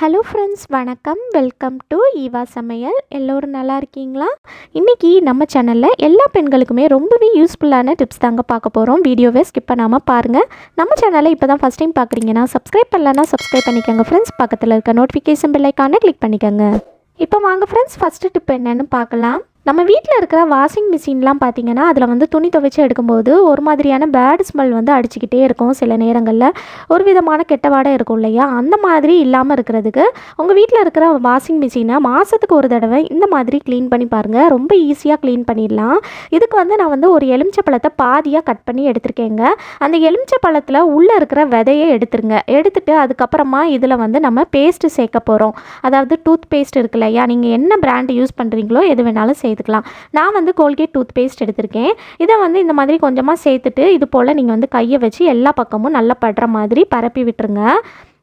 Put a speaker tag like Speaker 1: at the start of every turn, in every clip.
Speaker 1: Hello friends வணக்கம். Welcome to Eva சமையல் எல்லோரும் நல்லா இருக்கீங்களா? இன்றைக்கி நம்ம சேனலில் எல்லா பெண்களுக்குமே ரொம்பவே யூஸ்ஃபுல்லான டிப்ஸ் தாங்க பார்க்க போகிறோம் வீடியோவை ஸ்கிப் பண்ணாமல் பாருங்கள் நம்ம சேனலை இப்போ தான் ஃபஸ்ட் டைம் பார்க்குறீங்கன்னா சப்ஸ்கிரைப் பண்ணலன்னா சப்ஸ்கிரைப் பண்ணிக்கோங்க ஃப்ரெண்ட்ஸ் பக்கத்தில் இருக்க நோட்டிஃபிகேஷன் பெல்லைக்கான கிளிக் பண்ணிக்கோங்க. இப்போ வாங்க ஃப்ரெண்ட்ஸ் ஃபஸ்ட்டு டிப் என்னென்னு பார்க்கலாம். நம்ம வீட்டில் இருக்கிற வாஷிங் மிஷின்லாம் பார்த்தீங்கன்னா அதில் வந்து துணி துவைச்சி எடுக்கும்போது ஒரு மாதிரியான பேட் ஸ்மெல் வந்து அடிச்சுக்கிட்டே இருக்கும் சில நேரங்களில். ஒரு விதமான கெட்ட வாடை இருக்கும் இல்லையா? அந்த மாதிரி இல்லாமல் இருக்கிறதுக்கு உங்கள் வீட்டில் இருக்கிற வாஷிங் மிஷினை மாதத்துக்கு ஒரு தடவை இந்த மாதிரி க்ளீன் பண்ணி பாருங்கள் ரொம்ப ஈஸியாக க்ளீன் பண்ணிடலாம். இதுக்கு வந்து நான் வந்து ஒரு எலுமிச்சை பழத்தை பாதியாக கட் பண்ணி எடுத்திருக்கேங்க. அந்த எலுமிச்சை பழத்தில் உள்ளே இருக்கிற விதையை எடுத்துருங்க. எடுத்துட்டு அதுக்கப்புறமா இதில் வந்து நம்ம பேஸ்ட்டு சேர்க்க போகிறோம் அதாவது டூத் பேஸ்ட் இருக்கு இல்லையா? நீங்கள் என்ன பிராண்ட் யூஸ் பண்ணுறீங்களோ எது வேணாலும் சேர்த்துக்கலாம் நான் வந்து கோல்கேட் டூத் பேஸ்ட் எடுத்திருக்கேன். இதை வந்து இந்த மாதிரி கொஞ்சமாக சேர்த்துட்டு இது போல் நீங்கள் வந்து கையை வச்சு எல்லா பக்கமும் நல்லா படுற மாதிரி பரப்பி விட்டுருங்க.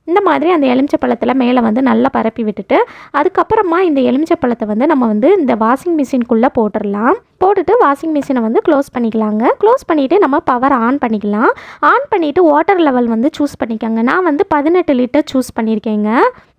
Speaker 1: இந்த மாதிரி அந்த எலுமிச்சை பழத்தில் மேலே வந்து நல்லா பரப்பி விட்டுட்டு அதுக்கப்புறமா இந்த எலுமிச்சை பழத்தை வந்து நம்ம வந்து இந்த வாஷிங் மிஷின்குள்ளே போட்டுடலாம் போட்டுட்டு வாஷிங் மிஷினை வந்து க்ளோஸ் பண்ணிக்கலாங்க. க்ளோஸ் பண்ணிவிட்டு நம்ம பவர் ஆன் பண்ணிக்கலாம். ஆன் பண்ணிவிட்டு வாட்டர் லெவல் வந்து சூஸ் பண்ணிக்கோங்க. நான் வந்து பதினெட்டு லிட்டர் சூஸ் பண்ணியிருக்கேங்க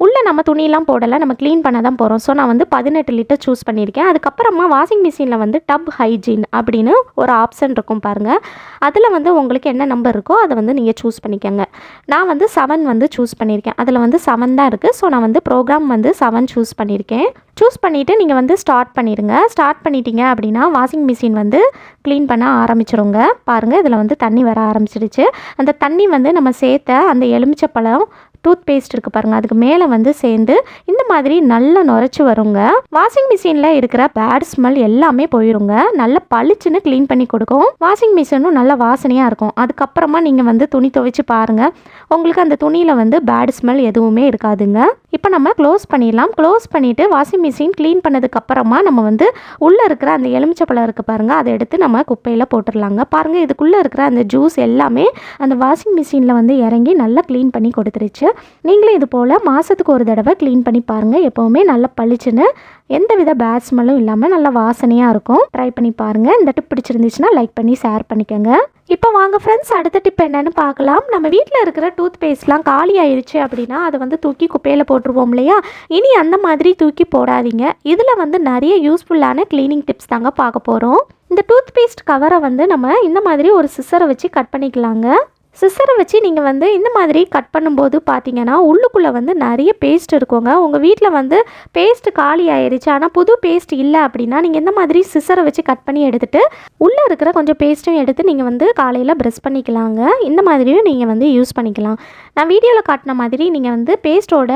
Speaker 1: உள்ளே நம்ம துணியெல்லாம் போடலை நம்ம க்ளீன் பண்ண தான் போகிறோம் ஸோ நான் வந்து பதினெட்டு லிட்டர் சூஸ் பண்ணியிருக்கேன். அதுக்கப்புறமா வாஷிங் மிஷினில் வந்து டப் ஹைஜீன் அப்படின்னு ஒரு ஆப்ஷன் இருக்கும் பாருங்கள் அதில் வந்து உங்களுக்கு என்ன நம்பர் இருக்கோ அதை வந்து நீங்கள் சூஸ் பண்ணிக்கோங்க. நான் வந்து செவன் வந்து சூஸ் பண்ணியிருக்கேன். அதில் வந்து செவன் தான் இருக்குது ஸோ நான் வந்து ப்ரோக்ராம் வந்து செவன் சூஸ் பண்ணியிருக்கேன். சூஸ் பண்ணிவிட்டு நீங்கள் வந்து ஸ்டார்ட் பண்ணிடுங்க. ஸ்டார்ட் பண்ணிட்டீங்க அப்படின்னா வாஷிங் மிஷின் வந்து க்ளீன் பண்ண ஆரம்பிச்சிருங்க. பாருங்கள் இதில் வந்து தண்ணி வர ஆரம்பிச்சிடுச்சு அந்த தண்ணி வந்து நம்ம சேர்த்த அந்த எலுமிச்சப்பழம் டூத் பேஸ்ட் இருக்குது பாருங்கள் அதுக்கு மேலே வந்து சேர்ந்து இந்த மாதிரி நல்லா நுரைச்சி வருங்க. வாஷிங் மிஷினில் இருக்கிற பேட் ஸ்மெல் எல்லாமே போயிருங்க. நல்லா பளிச்சுன்னு க்ளீன் பண்ணி கொடுக்கும். வாஷிங் மிஷினும் நல்ல வாசனையாக இருக்கும். அதுக்கப்புறமா நீங்கள் வந்து துணி துவைச்சு பாருங்கள் உங்களுக்கு அந்த துணியில் வந்து பேட் ஸ்மெல் எதுவுமே இருக்காதுங்க. இப்போ நம்ம க்ளோஸ் பண்ணிடலாம். க்ளோஸ் பண்ணிவிட்டு வாஷிங் மிஷின் க்ளீன் பண்ணதுக்கப்புறமா நம்ம வந்து உள்ளே இருக்கிற அந்த எலுமிச்சப்பழம் இருக்குது பாருங்கள் அதை எடுத்து நம்ம குப்பையில் போட்டுடலாங்க. பாருங்கள் இதுக்குள்ளே இருக்கிற அந்த ஜூஸ் எல்லாமே அந்த வாஷிங் மிஷினில் வந்து இறங்கி நல்லா க்ளீன் பண்ணி கொடுத்துருச்சு. நீங்களும் இது போல் மாதத்துக்கு ஒரு தடவை க்ளீன் பண்ணி பாருங்கள் எப்போவுமே நல்லா பளிச்சுன்னு எந்த வித பேட் ஸ்மெல்லும் இல்லாமல் நல்லா வாசனையாக இருக்கும். ட்ரை பண்ணி பாருங்கள் இந்த டிப் பிடிச்சிருந்துச்சுன்னா லைக் பண்ணி ஷேர் பண்ணிக்கோங்க. இப்போ வாங்க ஃப்ரெண்ட்ஸ் அடுத்த டிப் என்னென்னு பார்க்கலாம். நம்ம வீட்டில் இருக்கிற டூத் பேஸ்ட்லாம் காலி ஆயிடுச்சு அப்படின்னா அதை வந்து தூக்கி குப்பையில் போட்டுருவோம் இல்லையா? இனி அந்த மாதிரி தூக்கி போடாதீங்க. இதில் வந்து நிறைய யூஸ்ஃபுல்லான க்ளீனிங் டிப்ஸ் தாங்க பார்க்க போகிறோம் இந்த டூத் பேஸ்ட் கவரை வந்து நம்ம இந்த மாதிரி ஒரு சிசரை வச்சு கட் பண்ணிக்கலாங்க. சிசரை வச்சு நீங்கள் வந்து இந்த மாதிரி கட் பண்ணும்போது பார்த்தீங்கன்னா உள்ளுக்குள்ளே வந்து நிறைய பேஸ்ட் இருக்குங்க. உங்கள் வீட்டில் வந்து பேஸ்ட் காலி ஆயிடுச்சு ஆனால் புது பேஸ்ட் இல்லை அப்படின்னா நீங்கள் இந்த மாதிரி சிசரை வச்சு கட் பண்ணி எடுத்துகிட்டு உள்ளே இருக்கிற கொஞ்சம் பேஸ்ட்டும் எடுத்து நீங்கள் வந்து காலையில் ப்ரெஷ் பண்ணிக்கலாங்க. இந்த மாதிரியும் நீங்கள் வந்து யூஸ் பண்ணிக்கலாம். நான் வீடியோவில் காட்டின மாதிரி நீங்கள் வந்து பேஸ்ட்டோட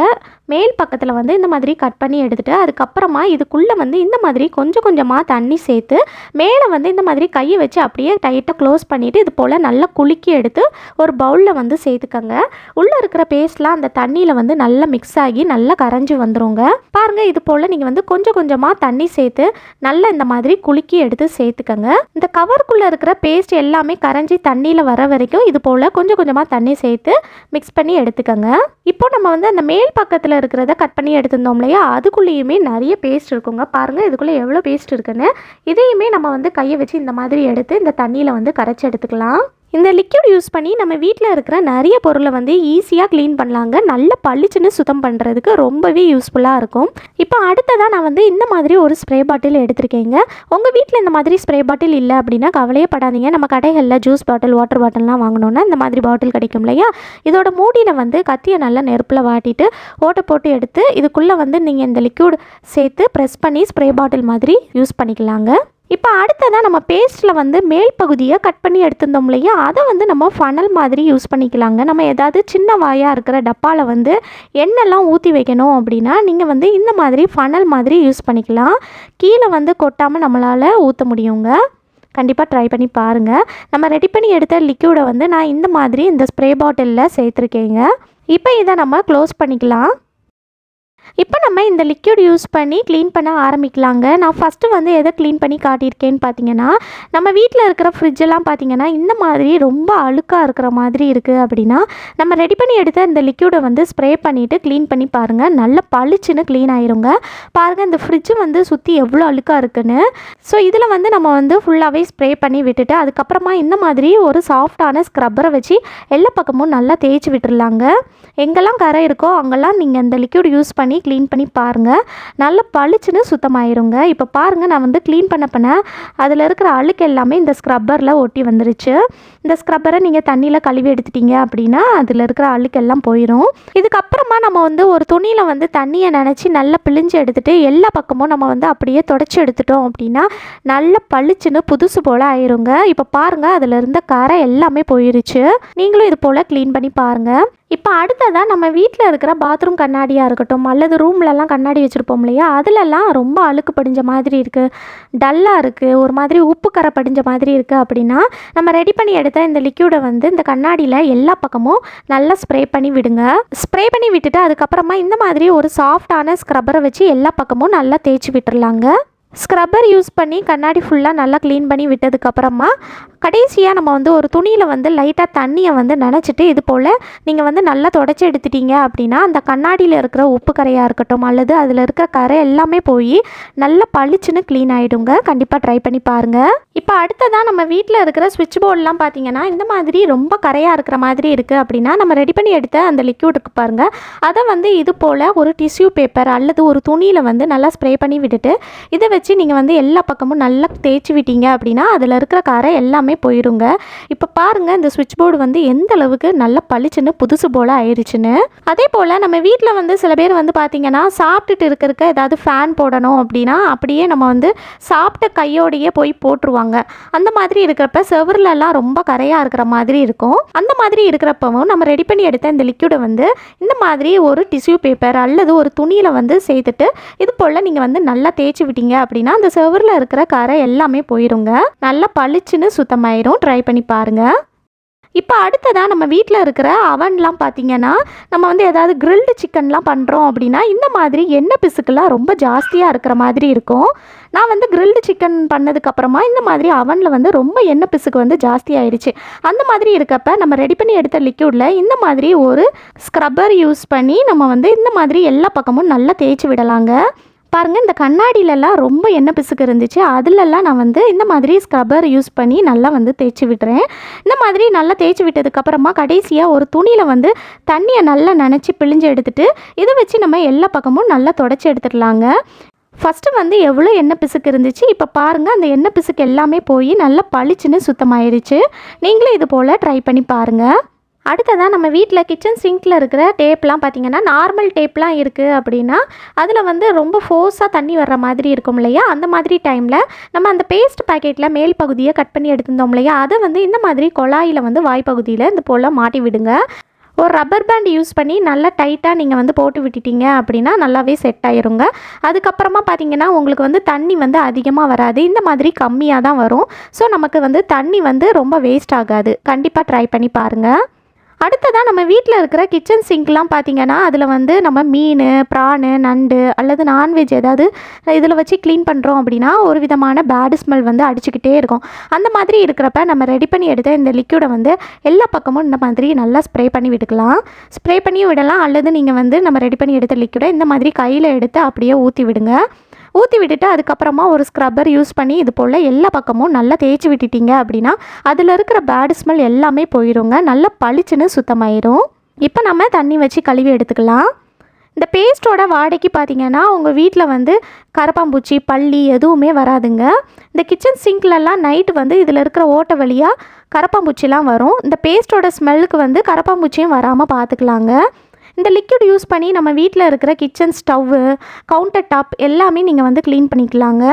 Speaker 1: மேல் பக்கத்தில் வந்து இந்த மாதிரி கட் பண்ணி எடுத்துகிட்டு அதுக்கப்புறமா இதுக்குள்ளே வந்து இந்த மாதிரி கொஞ்சம் கொஞ்சமாக தண்ணி சேர்த்து மேலே வந்து இந்த மாதிரி கையை வச்சு அப்படியே டைட்டாக க்ளோஸ் பண்ணிவிட்டு இது போல் நல்லா குலுக்கி எடுத்து ஒரு பவுலில் வந்து சேர்த்துக்கங்க. உள்ளே இருக்கிற பேஸ்ட்லாம் அந்த தண்ணியில் வந்து நல்லா மிக்ஸ் ஆகி நல்லா கரைஞ்சி வந்துருங்க. பாருங்கள் இது போல் நீங்கள் வந்து கொஞ்சம் கொஞ்சமாக தண்ணி சேர்த்து நல்லா இந்த மாதிரி குலுக்கி எடுத்து சேர்த்துக்கங்க. இந்த கவருக்குள்ளே இருக்கிற பேஸ்ட் எல்லாமே கரைஞ்சி தண்ணியில் வர வரைக்கும் இது போல் கொஞ்சம் கொஞ்சமாக தண்ணி சேர்த்து மிக்ஸ் பண்ணி எடுத்துக்கங்க. இப்போ நம்ம வந்து அந்த மேல் பக்கத்தில் இருக்கிறத கட் பண்ணி எடுத்திருந்தோம் இல்லையா? அதுக்குள்ளேயுமே நிறைய பேஸ்ட் இருக்குங்க. பாருங்கள் இதுக்குள்ளே எவ்வளோ பேஸ்ட் இருக்குன்னு. இதையுமே நம்ம வந்து கையை வச்சு இந்த மாதிரி எடுத்து இந்த தண்ணியில் வந்து கரைச்சி எடுத்துக்கலாம். இந்த லிக்விட் யூஸ் பண்ணி நம்ம வீட்டில் இருக்கிற நிறைய பொருளை வந்து ஈஸியாக க்ளீன் பண்ணலாங்க. நல்ல பளிச்சுன்னு சுத்தம் பண்ணுறதுக்கு ரொம்பவே யூஸ்ஃபுல்லாக இருக்கும். இப்போ அடுத்ததாக நான் வந்து இந்த மாதிரி ஒரு ஸ்ப்ரே பாட்டில் எடுத்திருக்கேங்க. உங்கள் வீட்டில் இந்த மாதிரி ஸ்ப்ரே பாட்டில் இல்லை அப்படின்னா கவலையே படாதீங்க. நம்ம கடைகளில் ஜூஸ் பாட்டில் வாட்டர் பாட்டில்லாம் வாங்கினோன்னா இந்த மாதிரி பாட்டில் கிடைக்கும் இல்லையா? இதோட மூடியில் வந்து கத்தியை நல்லா நெருப்பில் வாட்டிட்டு ஓட்டை போட்டு எடுத்து இதுக்குள்ளே வந்து நீங்கள் இந்த லிக்யூட் சேர்த்து ப்ரெஸ் பண்ணி ஸ்ப்ரே பாட்டில் மாதிரி யூஸ் பண்ணிக்கலாங்க. இப்போ அடுத்ததாக நம்ம பேஸ்ட்டில் வந்து மேல் பகுதியை கட் பண்ணி எடுத்திருந்தோம் இல்லையா? அதை வந்து நம்ம ஃபனல் மாதிரி யூஸ் பண்ணிக்கலாங்க. நம்ம ஏதாவது சின்ன வாயாக இருக்கிற டப்பாவில் வந்து எண்ணெய்லாம் ஊற்றி வைக்கணும் அப்படின்னா நீங்கள் வந்து இந்த மாதிரி ஃபனல் மாதிரி யூஸ் பண்ணிக்கலாம். கீழே வந்து கொட்டாமல் நம்மளால் ஊற்ற முடியுங்க. கண்டிப்பாக ட்ரை பண்ணி பாருங்கள் நம்ம ரெடி பண்ணி எடுத்த லிக்யூடை வந்து நான் இந்த மாதிரி இந்த ஸ்ப்ரே பாட்டிலில் சேர்த்துருக்கேங்க. இப்போ இதை நம்ம க்ளோஸ் பண்ணிக்கலாம். இப்போ நம்ம இந்த லிக்யூட் யூஸ் பண்ணி க்ளீன் பண்ண ஆரம்பிக்கலாங்க. நான் ஃபஸ்ட்டு வந்து எதை க்ளீன் பண்ணி காட்டியிருக்கேன்னு பார்த்தீங்கன்னா நம்ம வீட்டில் இருக்கிற ஃப்ரிட்ஜெல்லாம் பார்த்தீங்கன்னா இந்த மாதிரி ரொம்ப அழுக்காக இருக்கிற மாதிரி இருக்குது அப்படின்னா நம்ம ரெடி பண்ணி எடுத்த இந்த லிக்யூடை வந்து ஸ்ப்ரே பண்ணிவிட்டு க்ளீன் பண்ணி பாருங்கள் நல்ல பளிச்சுன்னு க்ளீன் ஆயிருங்க. பாருங்கள் இந்த ஃப்ரிட்ஜு வந்து சுற்றி எவ்வளோ அழுக்காக இருக்குன்னு. ஸோ இதில் வந்து நம்ம வந்து ஃபுல்லாகவே ஸ்ப்ரே பண்ணி விட்டுட்டு அதுக்கப்புறமா இந்த மாதிரி ஒரு சாஃப்டான ஸ்க்ரப்பரை வச்சு எல்லா பக்கமும் நல்லா தேய்ச்சி விட்டுருலாங்க எங்கெல்லாம் கரை இருக்கோ அங்கெல்லாம் நீங்கள் இந்த லிக்யூட் யூஸ் பண்ணி க்ளீன் பண்ணி பாருங்கள் நல்ல பளிச்சுன்னு சுத்தமாயிருங்க. இப்போ பாருங்கள் நான் வந்து க்ளீன் பண்ண பண்ண அதில் இருக்கிற அழுக்கு எல்லாமே இந்த ஸ்க்ரப்பரில் ஒட்டி வந்துருச்சு. இந்த ஸ்க்ரப்பரை நீங்கள் தண்ணியில் கழுவி எடுத்துட்டீங்க அப்படின்னா அதில் இருக்கிற அழுக்கெல்லாம் போயிடும் இதுக்கப்புறமா நம்ம வந்து ஒரு துணியில் வந்து தண்ணியை நினச்சி நல்லா பிழிஞ்சு எடுத்துகிட்டு எல்லா பக்கமும் நம்ம வந்து அப்படியே தொடச்சி எடுத்துட்டோம் அப்படின்னா நல்ல பளிச்சுன்னு புதுசு போல் ஆயிருங்க. இப்போ பாருங்கள் அதில் இருந்த கரை எல்லாமே போயிருச்சு. நீங்களும் இது போல் க்ளீன் பண்ணி பாருங்கள் இப்போ அடுத்ததாக நம்ம வீட்டில் இருக்கிற பாத்ரூம் கண்ணாடியாக இருக்கட்டும் அல்லது ரூம்லலாம் கண்ணாடி வச்சுருப்போம் இல்லையா? அதிலெல்லாம் ரொம்ப அழுக்கு படிஞ்ச மாதிரி இருக்குது டல்லாக இருக்குது ஒரு மாதிரி உப்பு கரை படிஞ்ச மாதிரி இருக்குது அப்படின்னா நம்ம ரெடி பண்ணி எடுத்த இந்த லிக்யூடை வந்து இந்த கண்ணாடியில் எல்லா பக்கமும் நல்லா ஸ்ப்ரே பண்ணி விடுங்க. ஸ்ப்ரே பண்ணி விட்டுட்டு அதுக்கப்புறமா இந்த மாதிரி ஒரு சாஃப்டான ஸ்க்ரப்பரை வச்சு எல்லா பக்கமும் நல்லா தேய்ச்சி விட்டுருலாங்க ஸ்க்ரப்பர் யூஸ் பண்ணி கண்ணாடி ஃபுல்லாக நல்லா க்ளீன் பண்ணி விட்டதுக்கப்புறமா கடைசியாக நம்ம வந்து ஒரு துணியில் வந்து லைட்டாக தண்ணியை வந்து நினச்சிட்டு இது போல் நீங்கள் வந்து நல்லா தொடச்சி எடுத்துட்டீங்க அப்படின்னா அந்த கண்ணாடியில் இருக்கிற உப்பு கரையாக இருக்கட்டும் அல்லது அதில் இருக்கிற கரை எல்லாமே போய் நல்லா பளிச்சுன்னு க்ளீன் ஆகிடுங்க கண்டிப்பாக ட்ரை பண்ணி பாருங்கள் இப்போ அடுத்ததாக நம்ம வீட்டில் இருக்கிற சுவிட்ச் போர்டெலாம் பார்த்தீங்கன்னா இந்த மாதிரி ரொம்ப கரையாக இருக்கிற மாதிரி இருக்குது அப்படின்னா நம்ம ரெடி பண்ணி எடுத்த அந்த லிக்யூட் இருக்கு பாருங்கள் அதை வந்து இது போல் ஒரு டிஷ்யூ பேப்பர் அல்லது ஒரு துணியில் வந்து நல்லா ஸ்ப்ரே பண்ணி விட்டுட்டு இதை வச்சு நீங்கள் வந்து எல்லா பக்கமும் நல்லா தேய்ச்சி விட்டீங்க அப்படின்னா அதில் இருக்கிற கரை எல்லாமே போயிருங்க. இப்போ பாருங்கள் இந்த சுவிட்ச் போர்டு வந்து எந்த அளவுக்கு நல்லா பளிச்சுன்னு புதுசு போல் ஆயிடுச்சுன்னு அதே போல் நம்ம வீட்டில் வந்து சில பேர் வந்து பார்த்தீங்கன்னா சாப்பிட்டுட்டு இருக்கிறக்க ஏதாவது ஃபேன் போடணும் அப்படின்னா அப்படியே நம்ம வந்து சாப்பிட்ட கையோடையே போய் போட்டுருவாங்க. அந்த மாதிரி இருக்கிறப்ப செவர்லலாம் ரொம்ப கரையாக இருக்கிற மாதிரி இருக்கும். அந்த மாதிரி இருக்கிறப்பவும் நம்ம ரெடி பண்ணி எடுத்த இந்த லிக்யூடை வந்து இந்த மாதிரி ஒரு டிஷ்யூ பேப்பர் அல்லது ஒரு துணியில் வந்து சேர்த்துட்டு இது போல் நீங்கள் வந்து நல்லா தேய்ச்சி விட்டீங்க அப்படின்னு அப்படின்னா அந்த செவரில் இருக்கிற கரை எல்லாமே போயிருங்க. நல்லா பளிச்சுன்னு சுத்தமாயிரும். ட்ரை பண்ணி பாருங்கள் இப்போ அடுத்ததாக நம்ம வீட்டில் இருக்கிற அவன்லாம் பார்த்தீங்கன்னா நம்ம வந்து ஏதாவது கிரில்டு சிக்கன்லாம் பண்ணுறோம் அப்படின்னா இந்த மாதிரி எண்ணெய் பிசுக்கெல்லாம் ரொம்ப ஜாஸ்தியாக இருக்கிற மாதிரி இருக்கும். நான் வந்து கிரில்டு சிக்கன் பண்ணதுக்கப்புறமா இந்த மாதிரி அவனில் வந்து ரொம்ப எண்ணெய் பிசுக்கு வந்து ஜாஸ்தி ஆயிடுச்சு அந்த மாதிரி இருக்கப்ப நம்ம ரெடி பண்ணி எடுத்த லிக்யூடில் இந்த மாதிரி ஒரு ஸ்க்ரப்பர் யூஸ் பண்ணி நம்ம வந்து இந்த மாதிரி எல்லா பக்கமும் நல்லா தேய்ச்சி விடலாங்க. பாருங்கள் இந்த கண்ணாடியிலலாம் ரொம்ப எண்ணெய் பிசுக்கு இருந்துச்சு. அதிலெல்லாம் நான் வந்து இந்த மாதிரி ஸ்க்ரப்பர் யூஸ் பண்ணி நல்லா வந்து தேய்ச்சி விட்டுறேன். இந்த மாதிரி நல்லா தேய்ச்சி விட்டதுக்கப்புறமா கடைசியாக ஒரு துணியில் வந்து தண்ணியை நல்லா நினச்சி பிழிஞ்சு எடுத்துகிட்டு இதை வச்சு நம்ம எல்லா பக்கமும் நல்லா தொடச்சி எடுத்துடலாங்க. ஃபஸ்ட்டு வந்து எவ்வளோ எண்ணெய் பிசுக்கு இருந்துச்சு இப்போ பாருங்கள் அந்த எண்ணெய் பிசுக்கு எல்லாமே போய் நல்லா பளிச்சுன்னு சுத்தமாயிருச்சு. நீங்களும் இது போல் ட்ரை பண்ணி பாருங்கள் அடுத்ததாக நம்ம வீட்டில் கிச்சன் சிங்க்கில் இருக்கிற டேப்லாம் பார்த்தீங்கன்னா நார்மல் டேப்லாம் இருக்குது அப்படின்னா அதில் வந்து ரொம்ப ஃபோர்ஸாக தண்ணி வர்ற மாதிரி இருக்கும் இல்லையா? அந்த மாதிரி டைமில் நம்ம அந்த பேஸ்ட் பாக்கெட்டில் மேல் பகுதியை கட் பண்ணி எடுத்திருந்தோம் இல்லையா? அதை வந்து இந்த மாதிரி குழாயில் வந்து வாய்ப்பகுதியில் இந்த போல் மாட்டி விடுங்க. ஒரு ரப்பர் பேண்ட் யூஸ் பண்ணி நல்லா டைட்டாக நீங்கள் வந்து போட்டு விட்டுட்டீங்க அப்படின்னா நல்லாவே செட் ஆயிருங்க. அதுக்கப்புறமா பார்த்தீங்கன்னா உங்களுக்கு வந்து தண்ணி வந்து அதிகமாக வராது. இந்த மாதிரி கம்மியாக தான் வரும். ஸோ நமக்கு வந்து தண்ணி வந்து ரொம்ப வேஸ்ட் ஆகாது. கண்டிப்பாக ட்ரை பண்ணி பாருங்கள் அடுத்ததாக நம்ம வீட்டில் இருக்கிற கிச்சன் சிங்க்லாம் பார்த்திங்கன்னா அதில் வந்து நம்ம மீன் ப்ரானு நண்டு அல்லது நான்வெஜ் ஏதாவது இதில் வச்சு க்ளீன் பண்ணுறோம் அப்படின்னா ஒரு விதமான பேடு ஸ்மெல் வந்து அடிச்சுக்கிட்டே இருக்கும். அந்த மாதிரி இருக்கிறப்ப நம்ம ரெடி பண்ணி எடுத்த இந்த லிக்யூடை வந்து எல்லா பக்கமும் இந்த மாதிரி நல்லா ஸ்ப்ரே பண்ணி விட்டுக்கலாம். ஸ்ப்ரே பண்ணி விடலாம். அல்லது நீங்கள் வந்து நம்ம ரெடி பண்ணி எடுத்த லிக்யூடை இந்த மாதிரி கையில் எடுத்து அப்படியே ஊற்றி விடுங்க. ஊற்றி விட்டுட்டு அதுக்கப்புறமா ஒரு ஸ்க்ரப்பர் யூஸ் பண்ணி இது போல் எல்லா பக்கமும் நல்லா தேய்ச்சி விட்டுட்டீங்க அப்படின்னா அதில் இருக்கிற பேட் ஸ்மெல் எல்லாமே போயிருங்க. நல்லா பளிச்சுன்னு சுத்தமாயிரும். இப்போ நம்ம தண்ணி வச்சு கழுவி எடுத்துக்கலாம். இந்த பேஸ்ட்டோட வாடைக்கு பார்த்தீங்கன்னா உங்கள் வீட்டில் வந்து கரப்பாம்பூச்சி பள்ளி எதுவுமே வராதுங்க. இந்த கிச்சன் சிங்க்லலாம் நைட்டு வந்து இதில் இருக்கிற ஓட்டை வழியாக கரப்பாம்பூச்சிலாம் வரும். இந்த பேஸ்ட்டோட ஸ்மெல்லுக்கு வந்து கரப்பாம்பூச்சியும் வராமல் பார்த்துக்கலாங்க இந்த லிக்விட் யூஸ் பண்ணி நம்ம வீட்டில் இருக்கிற கிச்சன் ஸ்டவ்வு கவுண்டர் டாப் எல்லாமே நீங்கள் வந்து க்ளீன் பண்ணிக்கலாங்க.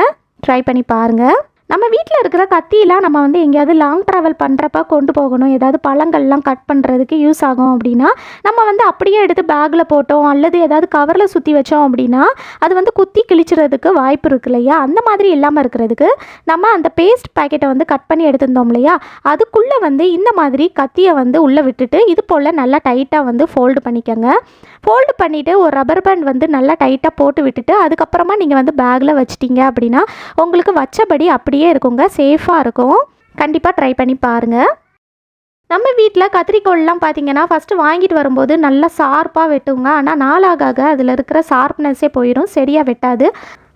Speaker 1: ட்ரை பண்ணி பாருங்கள் நம்ம வீட்டில் இருக்கிற கத்தியெலாம் நம்ம வந்து எங்கேயாவது லாங் ட்ராவல் பண்ணுறப்ப கொண்டு போகணும். ஏதாவது பழங்கள்லாம் கட் பண்ணுறதுக்கு யூஸ் ஆகும் அப்படின்னா நம்ம வந்து அப்படியே எடுத்து பேக்கில் போட்டோம் அல்லது ஏதாவது கவரில் சுற்றி வச்சோம் அப்படின்னா அது வந்து குத்தி கிழிச்சிறதுக்கு வாய்ப்பு இருக்கு இல்லையா? அந்த மாதிரி இல்லாமல் இருக்கிறதுக்கு நம்ம அந்த பேஸ்ட் பேக்கெட்டை வந்து கட் பண்ணி எடுத்திருந்தோம் இல்லையா? அதுக்குள்ளே வந்து இந்த மாதிரி கத்தியை வந்து உள்ளே விட்டுட்டு இது போல் நல்லா டைட்டாக வந்து ஃபோல்டு பண்ணிக்கோங்க. ஃபோல்டு பண்ணிவிட்டு ஒரு ரப்பர் பேண்ட் வந்து நல்லா டைட்டாக போட்டு விட்டுட்டு அதுக்கப்புறமா நீங்கள் வந்து பேக்கில் வச்சிட்டிங்க அப்படின்னா உங்களுக்கு வச்சபடி அப்படியே இருக்குங்க. சேஃபாக இருக்கும். கண்டிப்பாக ட்ரை பண்ணி பாருங்கள் நம்ம வீட்டில் கத்திரிக்கோல்லாம் பார்த்தீங்கன்னா ஃபஸ்ட்டு வாங்கிட்டு வரும்போது நல்லா ஷார்ப்பாக வெட்டுங்க. ஆனால் நாளாக அதில் இருக்கிற ஷார்ப்னஸ்ஸே போயிடும் சரியாக வெட்டாது.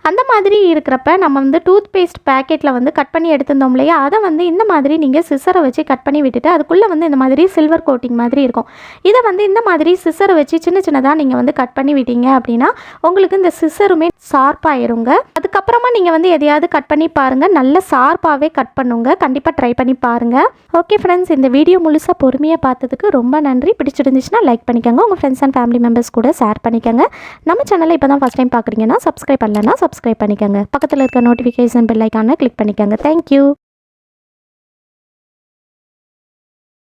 Speaker 1: அந்த மாதிரி இருக்கிறப்ப நம்ம வந்து டூத் பேஸ்ட் பேக்கெட்டில் வந்து கட் பண்ணி எடுத்திருந்தோம் இல்லையா? அதை வந்து இந்த மாதிரி நீங்கள் சிசரை வச்சு கட் பண்ணி விட்டுட்டு அதுக்குள்ளே வந்து இந்த மாதிரி சில்வர் கோட்டிங் மாதிரி இருக்கும். இதை வந்து இந்த மாதிரி சிசரை வச்சு சின்ன சின்னதாக நீங்கள் வந்து கட் பண்ணி விட்டீங்க அப்படின்னா உங்களுக்கு இந்த சிசருமே ஷார்ப்பாயிருங்க அதுக்கப்புறமா நீங்கள் வந்து எதையாவது கட் பண்ணி பாருங்கள் நல்ல ஷார்ப்பாகவே கட் பண்ணுங்க. கண்டிப்பாக ட்ரை பண்ணி பாருங்கள் ஓகே ஃப்ரெண்ட்ஸ் இந்த வீடியோ முழுசாக பொறுமையாக பார்த்ததுக்கு ரொம்ப நன்றி. பிடிச்சிருந்துச்சுன்னா லைக் பண்ணிக்கோங்க. உங்கள் ஃப்ரெண்ட்ஸ் அண்ட் ஃபேமிலி மெம்பர்ஸ் கூட ஷேர் பண்ணிக்கோங்க. நம்ம சேனலை இப்போ தான் ஃபஸ்ட் டைம் பார்க்குறீங்கன்னா சப்ஸ்கிரைப் பண்ணலன்னா சப்ஸ்கிரைப் பண்ணிக்கோங்க. பக்கத்தில் இருக்க நோட்டிஃபிகேஷன் பெல் ஐக்கானை கிளிக் பண்ணிக்கோங்க. Thank you